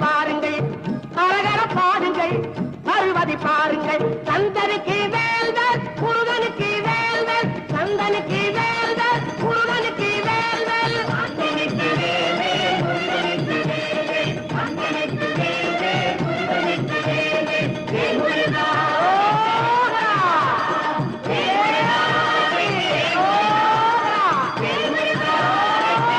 பாருங்கள். அழகர பாருங்கள். வருவதை பாருங்கள்.